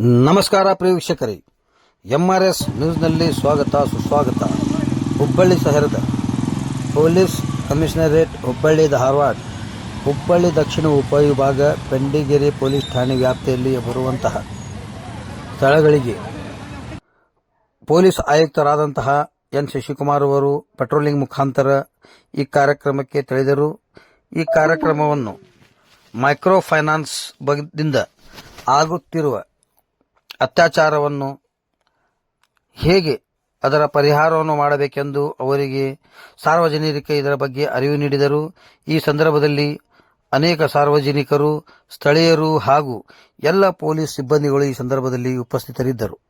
ನಮಸ್ಕಾರ ಪ್ರಿಯ ವೀಕ್ಷಕರೇ. M R S ನ್ಯೂಸ್ನಲ್ಲಿ ಸ್ವಾಗತ, ಸುಸ್ವಾಗತ. ಹುಬ್ಬಳ್ಳಿ ಸಹರದ ಪೊಲೀಸ್ ಕಮಿಷನರೇಟ್ ಹುಬ್ಬಳ್ಳಿ ಧಾರವಾಡ, ಹುಬ್ಬಳ್ಳಿ ದಕ್ಷಿಣ ಉಪವಿಭಾಗ ಪೆಂಡಿಗೆರೆ ಪೊಲೀಸ್ ಠಾಣೆ ವ್ಯಾಪ್ತಿಯಲ್ಲಿ ಬರುವಂತಹ ಸ್ಥಳಗಳಿಗೆ ಪೊಲೀಸ್ ಆಯುಕ್ತರಾದಂತಹ ಎನ್ ಶಶಿಕುಮಾರ್ ಅವರು ಪೆಟ್ರೋಲಿಂಗ್ ಮುಖಾಂತರ ಈ ಕಾರ್ಯಕ್ರಮಕ್ಕೆ ತಿಳಿದರು ಈ ಕಾರ್ಯಕ್ರಮವನ್ನು ಮೈಕ್ರೋ ಫೈನಾನ್ಸ್ ಬಗ್ದಿಂದ ಆಗುತ್ತಿರುವ ಅತ್ಯಾಚಾರವನ್ನು ಹೇಗೆ ಅದರ ಪರಿಹಾರವನ್ನು ಮಾಡಬೇಕೆಂದು ಅವರಿಗೆ ಸಾರ್ವಜನಿಕರಿಗೆ ಇದರ ಬಗ್ಗೆ ಅರಿವು ನೀಡಿದರು. ಈ ಸಂದರ್ಭದಲ್ಲಿ ಅನೇಕ ಸಾರ್ವಜನಿಕರು, ಸ್ಥಳೀಯರು ಹಾಗೂ ಎಲ್ಲ ಪೊಲೀಸ್ ಸಿಬ್ಬಂದಿಗಳು ಈ ಸಂದರ್ಭದಲ್ಲಿ ಉಪಸ್ಥಿತರಿದ್ದರು.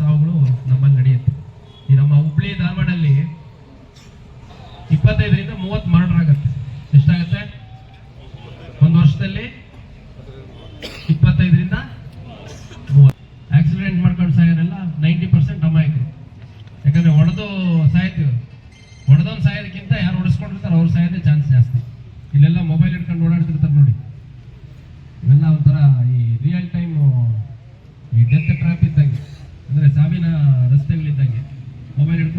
ಸಾವುಗಳು ನಮ್ಮಲ್ಲಿ ನಡೆಯುತ್ತೆ. ಈ ನಮ್ಮ ಹುಬ್ಳಿ ಧಾರವಾಡಲ್ಲಿ ಇಪ್ಪತ್ತೈದರಿಂದ ಮೂವತ್ತು ಮರ್ಡರ್ ಆಗುತ್ತೆ. ಎಷ್ಟಾಗುತ್ತೆ? ಒಂದು ವರ್ಷದಲ್ಲಿ ಇಪ್ಪತ್ತೈದರಿಂದ ಮೂವತ್ತು. ಆಕ್ಸಿಡೆಂಟ್ ಮಾಡ್ಕೊಂಡು ಸಾಯೋರೆಲ್ಲ ನೈಂಟಿ ಪರ್ಸೆಂಟ್ ಐತೆ ಯಾಕಂದ್ರೆ ಒಡೆದು ಸಾಯ್ತೀವಿ. ಒಡೆದೊಂದು ಸಾಯೋದಕ್ಕಿಂತ ಯಾರು ಹೊಡೆಸ್ಕೊಂಡಿರ್ತಾರೆ ಅವ್ರು ಸಾಯೋದೇ ಚಾನ್ಸ್ ಜಾಸ್ತಿ. ಇಲ್ಲೆಲ್ಲ ಮೊಬೈಲ್ ಇಟ್ಕೊಂಡು ಓಡಾಡ್ತಿರ್ತಾರೆ ನೋಡಿ. ಇವೆಲ್ಲ ಒಂಥರ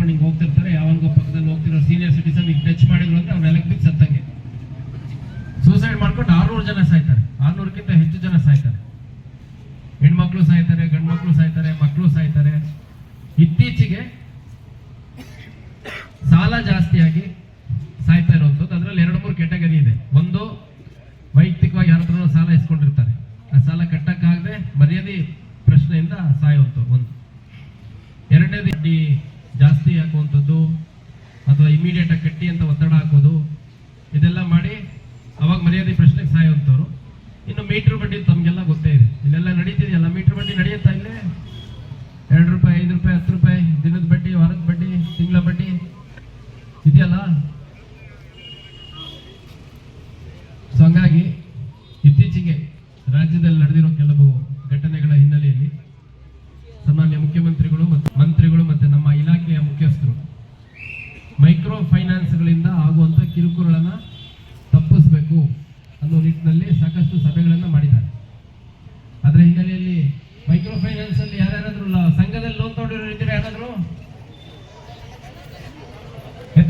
ರನ್ನಿಂಗ್ ಹೋಗ್ತಿರ್ತಾರೆ, ಯಾವಾಗ ಪಕ್ಕದಲ್ಲಿ ಹೋಗ್ತಿರೋ ಸೀನಿಯರ್ ಸಿಟಿಸನ್ ಈಗ ಟಚ್ ಮಾಡಿದ್ರು ಅಂತ ಅವ್ರ ಎಲೆಕ್ಟ್ರಿಕ್ ಸತ್ತಂಗೆ. ಸೂಸೈಡ್ ಮಾಡ್ಕೊಂಡು ಆರ್ನೂರು ಜನ ಸಾಯ್ತಾರೆ.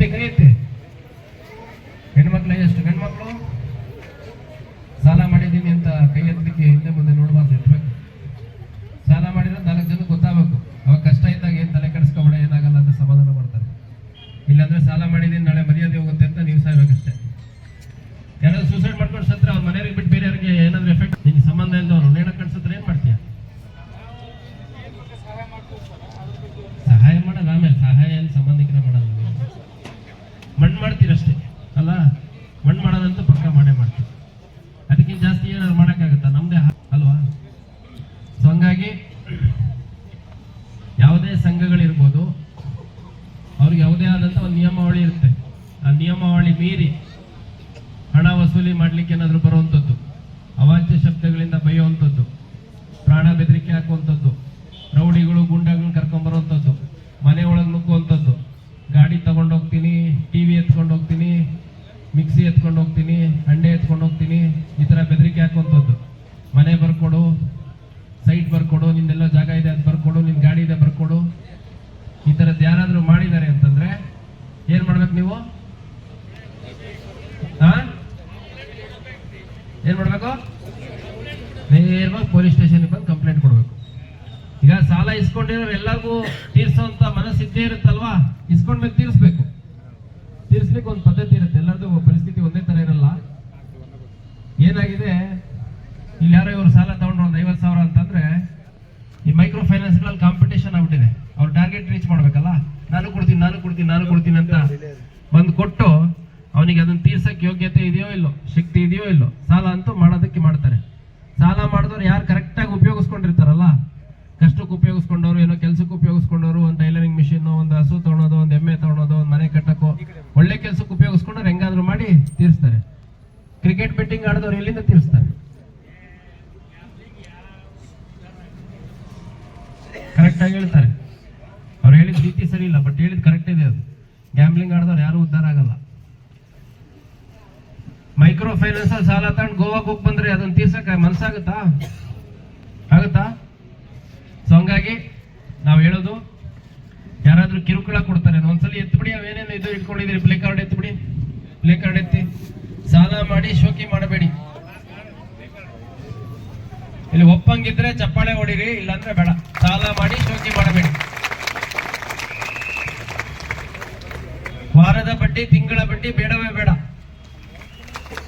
ಐತೆ ಐತೆ ಹೆಣ್ಮಕ್ಳು ಎಷ್ಟು? ಗಂಡ್ಮಕ್ಳು? ಸಾಲ ಮಾಡಿದ್ದೀನಿ ಅಂತ ಕೈ ಎತ್ತಲಿಕ್ಕೆ ಹಿಂದೆ ಮುಂದೆ ಎಲ್ಲರಿಗೂ ತೀರ್ಸೋಂತ ಮನಸ್ಸಿದ್ದೇ ಇರುತ್ತಲ್ವಾ? ಇಸ್ಕೊಂಡ್ಮೇಲೆ ತೀರಿಸ್ಬೇಕು. ತೀರ್ಸ್ಲಿಕ್ಕೆ ಒಂದು ಪದ್ಧತಿ ಇರುತ್ತೆ. ಎಲ್ಲರದು ಪರಿಸ್ಥಿತಿ ಒಂದೇ ತರ ಇರಲ್ಲ. ಏನಾಗಿದೆ? ಇಲ್ಲಿ ಯಾರೋ ಇವರು ಸಾಲ ತಗೊಂಡ್ರು ಒಂದು ಐವತ್ತು ಸಾವಿರ ಅಂತಂದ್ರೆ ಈ ಮೈಕ್ರೋ ಫೈನಾನ್ಸ್ಗಳಲ್ಲಿ ಕಾಂಪಿಟೇಷನ್ ಆಗ್ಬಿಟ್ಟಿದೆ ಅವ್ರು ಟಾರ್ಗೆಟ್ ರೀಚ್ ಮಾಡ್ಬೇಕಲ್ಲ ನಾನು ಕೊಡ್ತೀನಿ ನಾನು ಕೊಡ್ತೀನಿ ನಾನು ಕೊಡ್ತೀನಿ ಅಂತ ಬಂದು ಕೊಟ್ಟು ಅವನಿಗೆ ಅದನ್ನ ತೀರ್ಸಕ್ ಯೋಗ್ಯತೆ ಇದೆಯೋ ಇಲ್ಲೋ ಶಕ್ತಿ ಇದೆಯೋ ಇಲ್ಲೋ ಸಾಲ ಅಂತೂ ಮಾಡೋದಕ್ಕೆ ಮಾಡ್ತಾರೆ ಸಾಲ ಮಾಡಿದವ್ರು ಯಾರು ಕರೆಕ್ಟಾಗಿ ಉಪಯೋಗಿಸ್ಕೊಂಡಿರ್ತಾರಲ್ಲ ಕಷ್ಟಕ್ಕೆ ಉಪಯೋಗಿಸ್ಕೊಂಡವ್ರು, ಏನೋ ಕೆಲಸಕ್ಕೆ ಉಪಯೋಗಿಸ್ಕೊಂಡವ್ರು, ಒಂದು ಟೈಲರಿಂಗ್ ಮಿಷಿನ್ ಒಂದು ಹಸು ತಗೊಳೋದು ಒಂದು ಎಮ್ಮೆ ತಗೊಳೋದು ಒಂದು ಮನೆ ಕಟ್ಟಕ್ಕೋ ಒಳ್ಳೆ ಕೆಲಸಕ್ಕೆ ಉಪಯೋಗಿಸ್ಕೊಂಡ್ರೆ ಹೆಂಗಾದ್ರು ಮಾಡಿ ತೀರಿಸ್ತಾರೆ. ಕ್ರಿಕೆಟ್ ಬೆಟ್ಟಿಂಗ್ ಆಡಿದವ್ರು ಎಲ್ಲಿಂದ ತೀರಿಸ್ತಾರೆ? ಕರೆಕ್ಟ್ ಆಗಿ ಹೇಳ್ತಾರೆ. ಅವ್ರು ಹೇಳಿದ ರೀತಿ ಸರಿ ಇಲ್ಲ ಬಟ್ ಹೇಳಿದ್ ಕರೆಕ್ಟ್ ಇದೆ ಅದು. ಗ್ಯಾಮ್ಲಿಂಗ್ ಆಡಿದವ್ರು ಯಾರು ಉದ್ದಾರ ಆಗಲ್ಲ. ಮೈಕ್ರೋ ಫೈನಾನ್ಸ್ ಸಾಲ ತಗೊಂಡು ಗೋವಾಕ್ ಹೋಗಿ ಬಂದ್ರೆ ಅದನ್ನ ತೀರ್ಸಕ್ಕೆ ಮನ್ಸಾಗುತ್ತಾ? ಆಗುತ್ತಾ ಸೊ ಹಂಗಾಗಿ ನಾವು ಹೇಳೋದು ಯಾರಾದ್ರೂ ಕಿರುಕುಳ ಕೊಡ್ತಾರೆ. ಒಂದ್ಸಲಿ ಎತ್ಬಿಡಿ ಅವೇನೇನು ಇದು ಇಟ್ಕೊಂಡಿದ್ರಿ. ಪ್ಲೇ ಕಾರ್ಡ್ ಎತ್ಬಿಡಿ ಪ್ಲೇ ಕಾರ್ಡ್ ಎತ್ತಿ. ಸಾಲ ಮಾಡಿ, ಶೋಕಿ ಮಾಡಬೇಡಿ. ಇಲ್ಲಿ ಒಪ್ಪಂಗಿದ್ರೆ ಚಪ್ಪಾಳೆ ಹೊಡಿರಿ, ಇಲ್ಲಾಂದ್ರೆ ಬೇಡ. ಸಾಲ ಮಾಡಿ, ಶೋಕಿ ಮಾಡಬೇಡಿ. ವಾರದ ಬಡ್ಡಿ, ತಿಂಗಳ ಬಡ್ಡಿ ಬೇಡವೇ ಬೇಡ.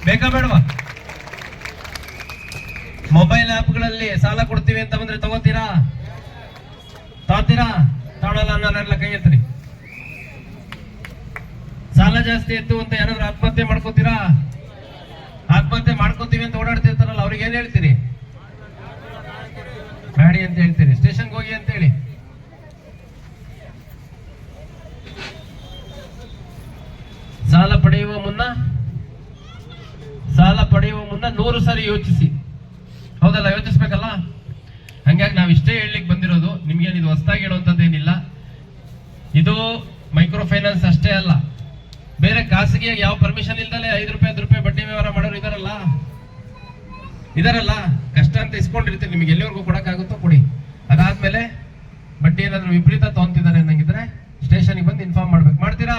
ಬೇಕಾ ಬೇಡವಾ? ಮೊಬೈಲ್ ಆ್ಯಪ್ಗಳಲ್ಲಿ ಸಾಲ ಕೊಡ್ತೀವಿ ಅಂತ ಬಂದ್ರೆ ತಗೋತೀರಾ? ತಾತೀರಾ? ತಾಳಲ್ಲ ಅನ್ನೋರೆಲ್ಲ ಕೈ ಎತ್ತರಿ ಸಾಲ ಜಾಸ್ತಿ ಇತ್ತು ಅಂತ ಯಾರಾದ್ರೂ ಆತ್ಮಹತ್ಯೆ ಮಾಡ್ಕೋತೀರಾ? ಆತ್ಮಹತ್ಯೆ ಮಾಡ್ಕೋತೀವಿ ಅಂತ ಓಡಾಡ್ತಿರ್ತಾರಲ್ಲ, ಅವ್ರಿಗೆ ಏನ್ ಹೇಳ್ತೀರಿ? ಬ್ಯಾಡಿ ಅಂತ ಹೇಳ್ತೀರಿ, ಸ್ಟೇಷನ್ಗೆ ಹೋಗಿ ಅಂತ ಹೇಳಿ. ಸಾಲ ಪಡೆಯುವ ಮುನ್ನ, ಸಾಲ ಪಡೆಯುವ ಮುನ್ನ ನೂರು ಸಾರಿ ಯೋಚಿಸಿ. ಹೌದಲ್ಲ, ಯೋಚಿಸ್ಬೇಕಲ್ಲ? ಹಂಗಾಗಿ ನಾವು ಇಷ್ಟೇ ಹೇಳಲಿಕ್ಕೆ ಬಂದಿರೋದು ನಿಮ್ಗೇನು ಇದು ಹೊಸದಾಗಿ ಹೇಳುವಂಥದ್ದೇನಿಲ್ಲ ಇದು ಮೈಕ್ರೋ ಫೈನಾನ್ಸ್ ಅಷ್ಟೇ ಅಲ್ಲ. ಬೇರೆ ಖಾಸಗಿಯಾಗಿ ಯಾವ ಪರ್ಮಿಷನ್ ಇಲ್ದಲೆ ಐದು ರೂಪಾಯಿ, ಹತ್ತು ರೂಪಾಯಿ ಬಡ್ಡಿ ವ್ಯವಹಾರ ಮಾಡೋರು ಇದಾರಲ್ಲ. ಇದಾರಲ್ಲ, ಕಷ್ಟ ಅಂತ ಇಸ್ಕೊಂಡಿರ್ತೀರಿ, ನಿಮಗೆ ಎಲ್ಲಿವರೆಗೂ ಕೊಡಕ್ಕಾಗುತ್ತೋ ಕೊಡಿ. ಅದಾದ್ಮೇಲೆ ಬಡ್ಡಿ ಏನಾದ್ರು ವಿಪರೀತ ತಗೊಂತಿದ್ದಾರೆ ಅನ್ನಂಗಿದ್ರೆ ಸ್ಟೇಷನ್ಗೆ ಬಂದು ಇನ್ಫಾರ್ಮ್ ಮಾಡ್ಬೇಕು. ಮಾಡ್ತೀರಾ?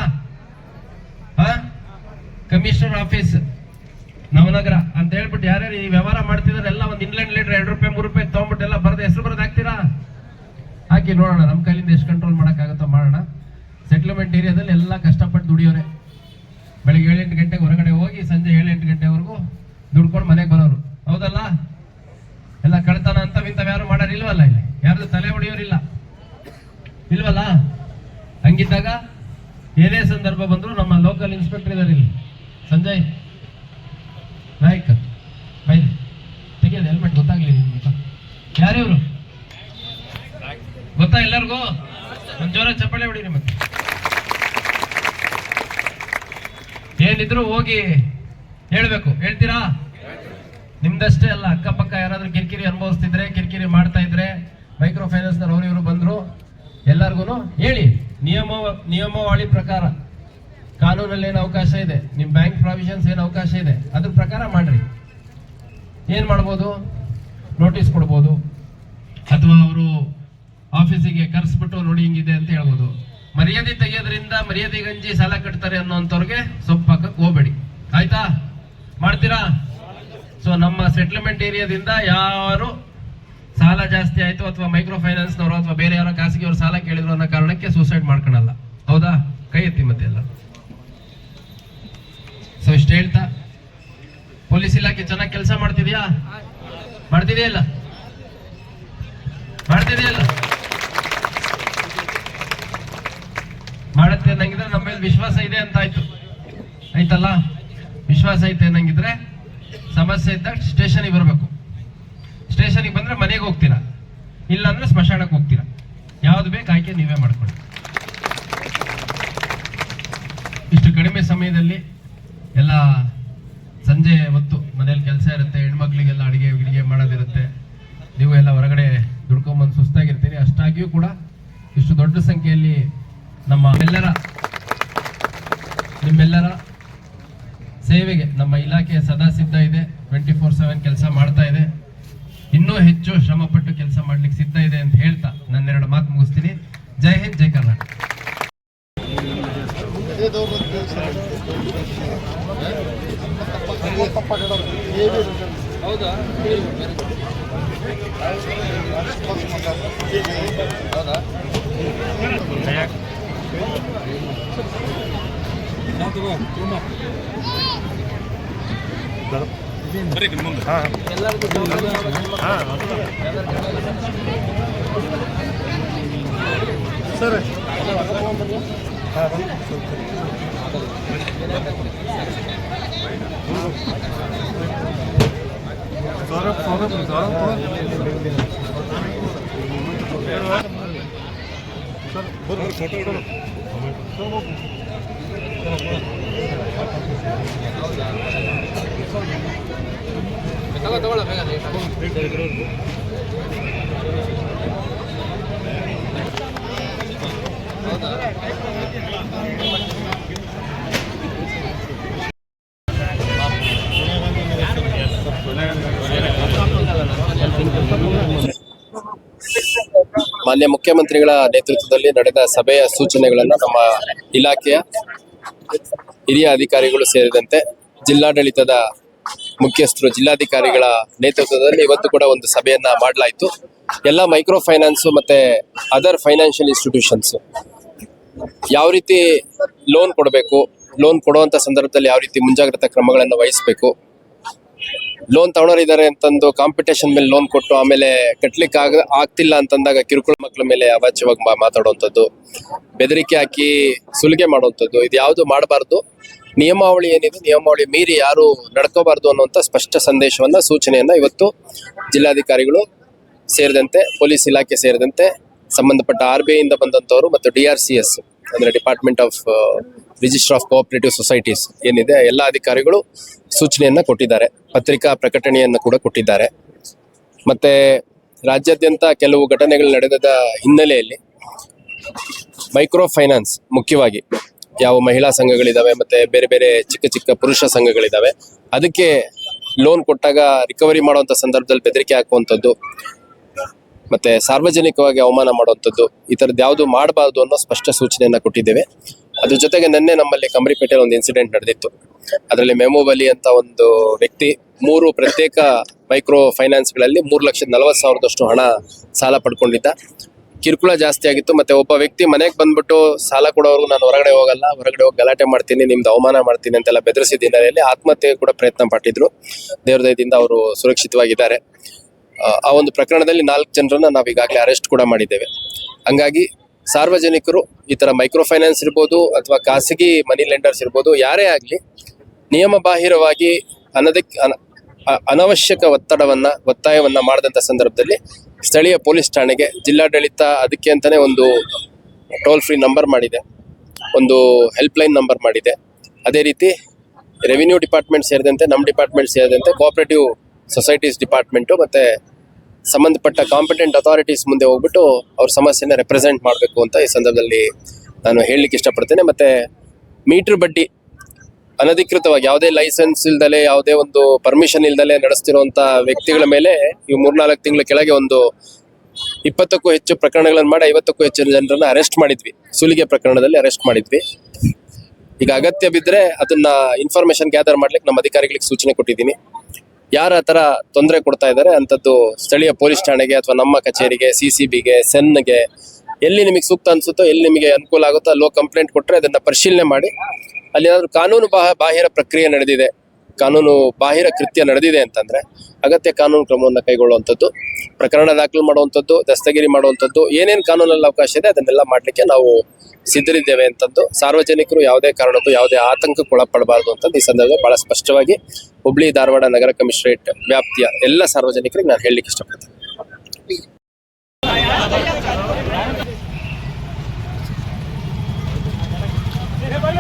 ಹಾ? ಕಮಿಷನರ್ ಆಫೀಸ್ ನವನಗರ ಅಂತ ಹೇಳ್ಬಿಟ್ಟು ಯಾರ್ಯಾರು ಈ ವ್ಯವಹಾರ ಮಾಡ್ತಿದಾರೆ ಎಲ್ಲ ಒಂದು ಇನ್ಲ್ಯಾಂಡ್ ಲೀಟರ್ ಎರಡು ರೂಪಾಯಿ ಮೂರು ರೂಪಾಯಿ ತಗೊಂಡ್ಬಿಟ್ಟು ಎಲ್ಲ ಬರೆದು ಹೆಸರು ಬರೆದು ಹಾಕ್ತೀರಾ ಹಾಕಿ ನೋಡೋಣ ನಮ್ಮ ಕೈಲಿಂದ ಎಷ್ಟು ಕಂಟ್ರೋಲ್ ಮಾಡೋಕ್ಕಾಗುತ್ತೋ ಮಾಡೋಣ. ಸೆಟ್ಲ್ಮೆಂಟ್ ಏರಿಯಾದಲ್ಲಿ ಎಲ್ಲ ಕಷ್ಟಪಟ್ಟು ದುಡಿಯೋರೆ. ಬೆಳಿಗ್ಗೆ ಏಳೆಂಟು ಗಂಟೆಗೆ ಹೊರಗಡೆ ಹೋಗಿ ಸಂಜೆ ಏಳೆಂಟು ಗಂಟೆವರೆಗೂ ದುಡ್ಕೊಂಡು ಮನೆಗೆ ಬರೋರು. ಹೌದಲ್ಲ? ಎಲ್ಲ ಕಳ್ತಾನ ಅಂತ ಇಂಥವ್ ಯಾರು ಮಾಡೋರು ಇಲ್ವಲ್ಲ ಇಲ್ಲಿ? ಯಾರು ತಲೆ ಹೊಡೆಯೋರಿಲ್ಲ. ಇಲ್ವಲ್ಲ? ಹಂಗಿದ್ದಾಗ ಏನೇ ಸಂದರ್ಭ ಬಂದರೂ ನಮ್ಮ ಲೋಕಲ್ ಇನ್ಸ್ಪೆಕ್ಟರ್ ಇದ್ದಾರೆ ಇಲ್ಲಿ. ಸಂಜಯ್ ಗೊತ್ತಾ ಎಲ್ಲರಿಗೂ ಒಂದ್ ಜೋರ ಚಪ್ಪಾಳೆ ಹೊಡೀರಿ ಮತ್ತೆ. ಏನಿದ್ರು ಹೋಗಿ ಹೇಳ್ಬೇಕು. ಹೇಳ್ತೀರಾ? ನಿಮ್ದಷ್ಟೇ ಅಲ್ಲ, ಅಕ್ಕಪಕ್ಕ ಯಾರಾದ್ರೂ ಕಿರಿಕಿರಿ ಅನುಭವಿಸ್ತಿದ್ರೆ, ಕಿರಿಕಿರಿ ಮಾಡ್ತಾ ಇದ್ರೆ ಮೈಕ್ರೋ ಫೈನಾನ್ಸ್ ಅವ್ರು ಇವರು ಬಂದ್ರು ಎಲ್ಲರಿಗೂ ಹೇಳಿ. ನಿಯಮ, ನಿಯಮಾವಳಿ ಪ್ರಕಾರ. ಕಾನೂನಲ್ಲಿ ಏನು ಅವಕಾಶ ಇದೆ? ನಿಮ್ಮ ಬ್ಯಾಂಕ್ ಪ್ರಾವಿಷನ್ಸ್ ಏನು ಅವಕಾಶ ಇದೆ? ಅದ್ರ ಪ್ರಕಾರ ಮಾಡ್ರಿ. ಏನು ಮಾಡ್ಬೋದು? ನೋಟಿಸ್ ಕೊಡ್ಬೋದು. ಅಥವಾ ಅವರು ಆಫೀಸಿಗೆ ಕರೆಸ್ಬಿಟ್ಟು ನೋಡಿ ಹಿಂಗಿದೆ ಅಂತ ಹೇಳ್ಬೋದು. ಮರ್ಯಾದೆ ತೆಗೆಯೋದ್ರಿಂದ ಮರ್ಯಾದೆ ಗಂಜಿ ಸಾಲ ಕಟ್ತಾರೆ ಅನ್ನೋಂಥವ್ರಿಗೆ ಸೊಪ್ಪು ಹಾಕಕ್ಕೆ ಹೋಗ್ಬೇಡಿ. ಆಯ್ತಾ? ಮಾಡ್ತೀರಾ? ಸೊ ನಮ್ಮ ಸೆಟ್ಲ್ಮೆಂಟ್ ಏರಿಯಾದಿಂದ ಯಾರು ಸಾಲ ಜಾಸ್ತಿ ಆಯ್ತು ಅಥವಾ ಮೈಕ್ರೋ ಫೈನಾನ್ಸ್ನವರು ಅಥವಾ ಬೇರೆ ಯಾರೋ ಖಾಸಗಿಯವರು ಸಾಲ ಕೇಳಿದ್ರು ಅನ್ನೋ ಕಾರಣಕ್ಕೆ ಸೂಸೈಡ್ ಮಾಡ್ಕೊಳಲ್ಲ. ಹೌದಾ? ಕೈ ಎತ್ತಿ ಮತ್ತೆ ಎಲ್ಲ. ಸೊ ಇಷ್ಟು ಹೇಳ್ತಾ? ಪೊಲೀಸ್ ಇಲಾಖೆ ಚೆನ್ನಾಗಿ ಕೆಲಸ ಮಾಡ್ತಿದ್ಯಾ? ಮಾಡ್ತಿದೆಯಲ್ಲ ಮಾಡ್ತಿದೆಯಲ್ಲ ಮಾಡುತ್ತೆ ಅನ್ನಂಗಿದ್ರೆ ನಮ್ಮ ಮೇಲೆ ವಿಶ್ವಾಸ ಇದೆ ಅಂತ ಆಯ್ತು. ಆಯ್ತಲ್ಲ? ವಿಶ್ವಾಸ ಐತೆ ಅನ್ನಂಗಿದ್ರೆ ಸಮಸ್ಯೆ ಇದ್ದಾಗ ಸ್ಟೇಷನಿಗೆ ಬರಬೇಕು. ಸ್ಟೇಷನಿಗೆ ಬಂದ್ರೆ ಮನೆಗೆ ಹೋಗ್ತೀರಾ? ಇಲ್ಲ ಅಂದ್ರೆ ಸ್ಮಶಾನಕ್ಕೆ ಹೋಗ್ತೀರಾ? ಯಾವ್ದು ಬೇಕು ಆಯ್ಕೆ ನೀವೇ ಮಾಡ್ಕೊಳ್ಳಿ. ಇಷ್ಟು ಕಡಿಮೆ ಸಮಯದಲ್ಲಿ ಎಲ್ಲ ಸಂಜೆ ಹೊತ್ತು ಮನೇಲಿ ಕೆಲಸ ಇರುತ್ತೆ, ಹೆಣ್ಮಕ್ಳಿಗೆಲ್ಲ ಅಡಿಗೆ, ಗಿಡಿಗೆ ಮಾಡೋದಿರುತ್ತೆ. ನೀವು ಎಲ್ಲ ಹೊರಗಡೆ ದುಡ್ಕೊಂಬಂದು ಸುಸ್ತಾಗಿರ್ತೀರಿ. ಅಷ್ಟಾಗಿಯೂ ಕೂಡ ಇಷ್ಟು ದೊಡ್ಡ ಸಂಖ್ಯೆಯಲ್ಲಿ ನಮ್ಮ ಎಲ್ಲರ ಸೇವೆಗೆ ನಮ್ಮ ಇಲಾಖೆ ಸದಾ ಸಿದ್ಧ ಇದೆ ಟ್ವೆಂಟಿ ಫೋರ್ ಸೆವೆನ್ ಕೆಲಸ ಮಾಡ್ತಾ ಇದೆ. ಇನ್ನೂ ಹೆಚ್ಚು ಶ್ರಮಪಟ್ಟು ಕೆಲಸ ಮಾಡ್ಲಿಕ್ಕೆ ಸಿದ್ಧ ಇದೆ ಅಂತ ಹೇಳ್ತಾ ನನ್ನ ಎರಡು ಮಾತು ಮುಗಿಸ್ತೀನಿ. ಜೈ ಹಿಂದ್, ಜೈ ಕರ್ನಾಟಕ. ಇಲಾಖೆದವ್ರು ಅಂತ ಹೇಳಿ ಸರ್. ನಮ್ಮ ಮಾನ್ಯ ಮುಖ್ಯಮಂತ್ರಿಗಳ ನೇತೃತ್ವದಲ್ಲಿ ನಡೆದ ಸಭೆಯ ಸೂಚನೆಗಳನ್ನು ನಮ್ಮ ಇಲಾಖೆಯ ಹಿರಿಯ ಅಧಿಕಾರಿಗಳು ಸೇರಿದಂತೆ ಜಿಲ್ಲಾಡಳಿತದ ಮುಖ್ಯಸ್ಥರು, ಜಿಲ್ಲಾಧಿಕಾರಿಗಳ ನೇತೃತ್ವದಲ್ಲಿ ಇವತ್ತು ಕೂಡ ಒಂದು ಸಭೆಯನ್ನ ಮಾಡಲಾಯಿತು. ಎಲ್ಲ ಮೈಕ್ರೋ ಫೈನಾನ್ಸ್ ಮತ್ತೆ ಅದರ್ ಫೈನಾನ್ಷಿಯಲ್ ಇನ್ಸ್ಟಿಟ್ಯೂಷನ್ಸ್ ಯಾವ ರೀತಿ ಲೋನ್ ಕೊಡಬೇಕು, ಲೋನ್ ಕೊಡುವಂತ ಸಂದರ್ಭದಲ್ಲಿ ಯಾವ ರೀತಿ ಮುಂಜಾಗ್ರತಾ ಕ್ರಮಗಳನ್ನು ವಹಿಸಬೇಕು, ಲೋನ್ ತಗೊಳೋರಿದ್ದಾರೆ ಅಂತಂದು ಕಾಂಪಿಟೇಷನ್ ಮೇಲೆ ಲೋನ್ ಕೊಟ್ಟು ಆಮೇಲೆ ಕಟ್ಲಿಕ್ಕೆ ಆಗ, ಆಗ್ತಿಲ್ಲ ಅಂತಂದಾಗ ಕಿರುಕುಳ ಮಕ್ಕಳ ಮೇಲೆ ಅವಾಚ್ಯವಾಗಿ ಮಾತಾಡುವಂಥದ್ದು, ಬೆದರಿಕೆ ಹಾಕಿ ಸುಲಿಗೆ ಮಾಡುವಂಥದ್ದು ಇದು ಯಾವುದು ಮಾಡಬಾರ್ದು. ನಿಯಮಾವಳಿ ಏನಿದೆ, ನಿಯಮಾವಳಿ ಮೀರಿ ಯಾರು ನಡ್ಕೋಬಾರ್ದು ಅನ್ನುವಂಥ ಸ್ಪಷ್ಟ ಸಂದೇಶವನ್ನ, ಸೂಚನೆಯನ್ನ ಇವತ್ತು ಜಿಲ್ಲಾಧಿಕಾರಿಗಳು ಸೇರಿದಂತೆ, ಪೊಲೀಸ್ ಇಲಾಖೆ ಸೇರಿದಂತೆ, ಸಂಬಂಧಪಟ್ಟ ಆರ್ ಬಿ ಇಂದ ಬಂದಂಥವರು ಮತ್ತು ಡಿ ಆರ್ ಸಿ ಎಸ್, ಅಂದರೆ department of register of cooperative societies ಏನಿದೆ, ಎಲ್ಲ ಅಧಿಕಾರಿಗಳು ಸೂಚನೆಯನ್ನ ಕೊಟ್ಟಿದ್ದಾರೆ, ಪತ್ರಿಕಾ ಪ್ರಕಟಣೆಯನ್ನು ಕೂಡ ಕೊಟ್ಟಿದ್ದಾರೆ. ಮತ್ತೆ ರಾಜ್ಯಾದ್ಯಂತ ಕೆಲವು ಘಟನೆಗಳು ನಡೆದ ಹಿನ್ನೆಲೆಯಲ್ಲಿ ಮೈಕ್ರೋ ಫೈನಾನ್ಸ್ ಮುಖ್ಯವಾಗಿ ಯಾವ ಮಹಿಳಾ ಸಂಘಗಳಿದಾವೆ ಮತ್ತೆ ಬೇರೆ ಬೇರೆ ಚಿಕ್ಕ ಚಿಕ್ಕ ಪುರುಷ ಸಂಘಗಳಿದಾವೆ. ಅದಕ್ಕೆ ಲೋನ್ ಕೊಟ್ಟಾಗ ರಿಕವರಿ ಮಾಡುವಂತ ಸಂದರ್ಭದಲ್ಲಿ ಬೆದರಿಕೆ ಹಾಕುವಂಥದ್ದು, ಮತ್ತೆ ಸಾರ್ವಜನಿಕವಾಗಿ ಅವಮಾನ ಮಾಡುವಂಥದ್ದು, ಈ ಥರದ್ದು ಯಾವುದು ಮಾಡಬಾರ್ದು ಅನ್ನೋ ಸ್ಪಷ್ಟ ಸೂಚನೆಯನ್ನ ಕೊಟ್ಟಿದ್ದೇವೆ. ಅದ್ರ ಜೊತೆಗೆ ನಿನ್ನೆ ನಮ್ಮಲ್ಲಿ ಕಂಬರಿಪೇಟೆಯಲ್ಲಿ ಒಂದು ಇನ್ಸಿಡೆಂಟ್ ನಡೆದಿತ್ತು. ಅದರಲ್ಲಿ ಮೆಮೋಬಲಿ ಅಂತ ಒಂದು ವ್ಯಕ್ತಿ ಮೂರು ಪ್ರತ್ಯೇಕ ಮೈಕ್ರೋ ಫೈನಾನ್ಸ್ಗಳಲ್ಲಿ ಮೂರು ಲಕ್ಷದ ನಲವತ್ತು ಸಾವಿರದಷ್ಟು ಹಣ ಸಾಲ ಪಡ್ಕೊಂಡಿದ್ದ. ಕಿರುಕುಳ ಜಾಸ್ತಿ ಆಗಿತ್ತು. ಮತ್ತೆ ಒಬ್ಬ ವ್ಯಕ್ತಿ ಮನೆಗೆ ಬಂದ್ಬಿಟ್ಟು ಸಾಲ ಕೊಡೋರು ನಾನು ಹೊರಗಡೆ ಹೋಗಲ್ಲ ಹೊರಗಡೆ ಹೋಗಿ ಗಲಾಟೆ ಮಾಡ್ತೀನಿ ನಿಮ್ದು ಅವಮಾನ ಮಾಡ್ತೀನಿ ಅಂತೆಲ್ಲ ಬೆದರಿಸಿದ ಹಿನ್ನೆಲೆಯಲ್ಲಿ ಆತ್ಮಹತ್ಯೆ ಕೂಡ ಪ್ರಯತ್ನ ಪಟ್ಟಿದ್ರು. ದೇವ್ರ ದಯದಿಂದ ಅವರು ಸುರಕ್ಷಿತವಾಗಿದ್ದಾರೆ. ಆ, ಒಂದು ಪ್ರಕರಣದಲ್ಲಿ ನಾಲ್ಕು ಜನರನ್ನ ನಾವು ಈಗಾಗಲೇ ಅರೆಸ್ಟ್ ಕೂಡ ಮಾಡಿದ್ದೇವೆ. ಹಂಗಾಗಿ ಸಾರ್ವಜನಿಕರು ಈ ತರ ಮೈಕ್ರೋ ಫೈನಾನ್ಸ್ ಇರ್ಬೋದು ಅಥವಾ ಖಾಸಗಿ ಮನಿ ಲೆಂಡರ್ಸ್ ಇರ್ಬೋದು ಯಾರೇ ಆಗಲಿ ನಿಯಮ ಬಾಹಿರವಾಗಿ ಅನದಕ್ಕೆ ಅನವಶ್ಯಕ ಒತ್ತಡವನ್ನ ಒತ್ತಾಯವನ್ನ ಮಾಡಿದಂಥ ಸಂದರ್ಭದಲ್ಲಿ ಸ್ಥಳೀಯ ಪೊಲೀಸ್ ಠಾಣೆಗೆ ಜಿಲ್ಲಾಡಳಿತ ಅದಕ್ಕೆ ಅಂತಲೇ ಒಂದು ಟೋಲ್ ಫ್ರೀ ನಂಬರ್ ಮಾಡಿದೆ. ಒಂದು ಹೆಲ್ಪ್ಲೈನ್ ನಂಬರ್ ಮಾಡಿದೆ. ಅದೇ ರೀತಿ ರೆವಿನ್ಯೂ ಡಿಪಾರ್ಟ್ಮೆಂಟ್ ಸೇರಿದಂತೆ ನಮ್ಮ ಡಿಪಾರ್ಟ್ಮೆಂಟ್ ಸೇರಿದಂತೆ ಕೋಆಪರೇಟಿವ್ ಸೊಸೈಟೀಸ್ ಡಿಪಾರ್ಟ್ಮೆಂಟು ಮತ್ತು ಸಂಬಂಧಪಟ್ಟ ಕಾಂಪಿಟೆಂಟ್ ಅಥಾರಿಟೀಸ್ ಮುಂದೆ ಹೋಗ್ಬಿಟ್ಟು ಅವ್ರ ಸಮಸ್ಯೆನ ರೆಪ್ರೆಸೆಂಟ್ ಮಾಡಬೇಕು ಅಂತ ಈ ಸಂದರ್ಭದಲ್ಲಿ ನಾನು ಹೇಳಲಿಕ್ಕೆ ಇಷ್ಟಪಡ್ತೇನೆ. ಮತ್ತು ಮೀಟ್ರ್ ಬಡ್ಡಿ ಅನಧಿಕೃತವಾಗಿ ಯಾವುದೇ ಲೈಸೆನ್ಸ್ ಇಲ್ದಲೆ, ಯಾವುದೇ ಒಂದು ಪರ್ಮಿಷನ್ ಇಲ್ದಲೆ ನಡೆಸ್ತಿರುವಂತಹ ವ್ಯಕ್ತಿಗಳ ಮೇಲೆ ಈ ಮೂರ್ನಾಲ್ಕು ತಿಂಗಳ ಕೆಳಗೆ ಒಂದು ಇಪ್ಪತ್ತಕ್ಕೂ ಹೆಚ್ಚು ಪ್ರಕರಣಗಳನ್ನು ಮಾಡಿ ಐವತ್ತಕ್ಕೂ ಹೆಚ್ಚು ಜನರನ್ನ ಅರೆಸ್ಟ್ ಮಾಡಿದ್ವಿ. ಸುಲಿಗೆ ಪ್ರಕರಣದಲ್ಲಿ ಅರೆಸ್ಟ್ ಮಾಡಿದ್ವಿ. ಈಗ ಅಗತ್ಯ ಬಿದ್ದರೆ ಅದನ್ನ ಇನ್ಫಾರ್ಮೇಶನ್ ಗ್ಯಾದರ್ ಮಾಡ್ಲಿಕ್ಕೆ ನಮ್ಮ ಅಧಿಕಾರಿಗಳಿಗೆ ಸೂಚನೆ ಕೊಟ್ಟಿದ್ದೀನಿ. ಯಾರ ಆತರ ತೊಂದರೆ ಕೊಡ್ತಾ ಇದ್ದಾರೆ ಅಂಥದ್ದು ಸ್ಥಳೀಯ ಪೊಲೀಸ್ ಠಾಣೆಗೆ ಅಥವಾ ನಮ್ಮ ಕಚೇರಿಗೆ ಸಿ ಸಿ ಬಿಗೆ ಸೆನ್ಗೆ ಎಲ್ಲಿ ನಿಮಗೆ ಸೂಕ್ತ ಅನ್ಸುತ್ತೋ, ಎಲ್ಲಿ ನಿಮಗೆ ಅನುಕೂಲ ಆಗುತ್ತೋ, ಲೋ ಕಂಪ್ಲೇಂಟ್ ಕೊಟ್ಟರೆ ಅದನ್ನ ಪರಿಶೀಲನೆ ಮಾಡಿ ಅಲ್ಲಿ ಏನಾದರೂ ಕಾನೂನು ಬಾಹಿರ ಪ್ರಕ್ರಿಯೆ ನಡೆದಿದೆ. ಕಾನೂನು ಬಾಹಿರ ಕೃತ್ಯ ನಡೆದಿದೆ ಅಂತಂದರೆ ಅಗತ್ಯ ಕಾನೂನು ಕ್ರಮವನ್ನು ಕೈಗೊಳ್ಳುವಂಥದ್ದು, ಪ್ರಕರಣ ದಾಖಲು ಮಾಡುವಂಥದ್ದು, ದಸ್ತಗಿರಿ ಮಾಡುವಂಥದ್ದು, ಏನೇನು ಕಾನೂನಲ್ಲಿ ಅವಕಾಶ ಇದೆ ಅದನ್ನೆಲ್ಲ ಮಾಡಲಿಕ್ಕೆ ನಾವು ಸಿದ್ಧರಿದ್ದೇವೆ ಅಂತದ್ದು ಸಾರ್ವಜನಿಕರು ಯಾವುದೇ ಕಾರಣಕ್ಕೂ ಯಾವುದೇ ಆತಂಕಕ್ಕೆ ಒಳಪಡಬಾರದು ಅಂತಂದು ಈ ಸಂದರ್ಭದಲ್ಲಿ ಬಹಳ ಸ್ಪಷ್ಟವಾಗಿ ಹುಬ್ಳಿ ಧಾರವಾಡ ನಗರ ಕಮಿಷನರೇಟ್ ವ್ಯಾಪ್ತಿಯ ಎಲ್ಲ ಸಾರ್ವಜನಿಕರಿಗೆ ನಾನು ಹೇಳಲಿಕ್ಕೆ ಇಷ್ಟಪಡ್ತೀನಿ.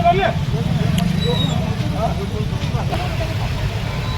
ಬನ್ನಿ.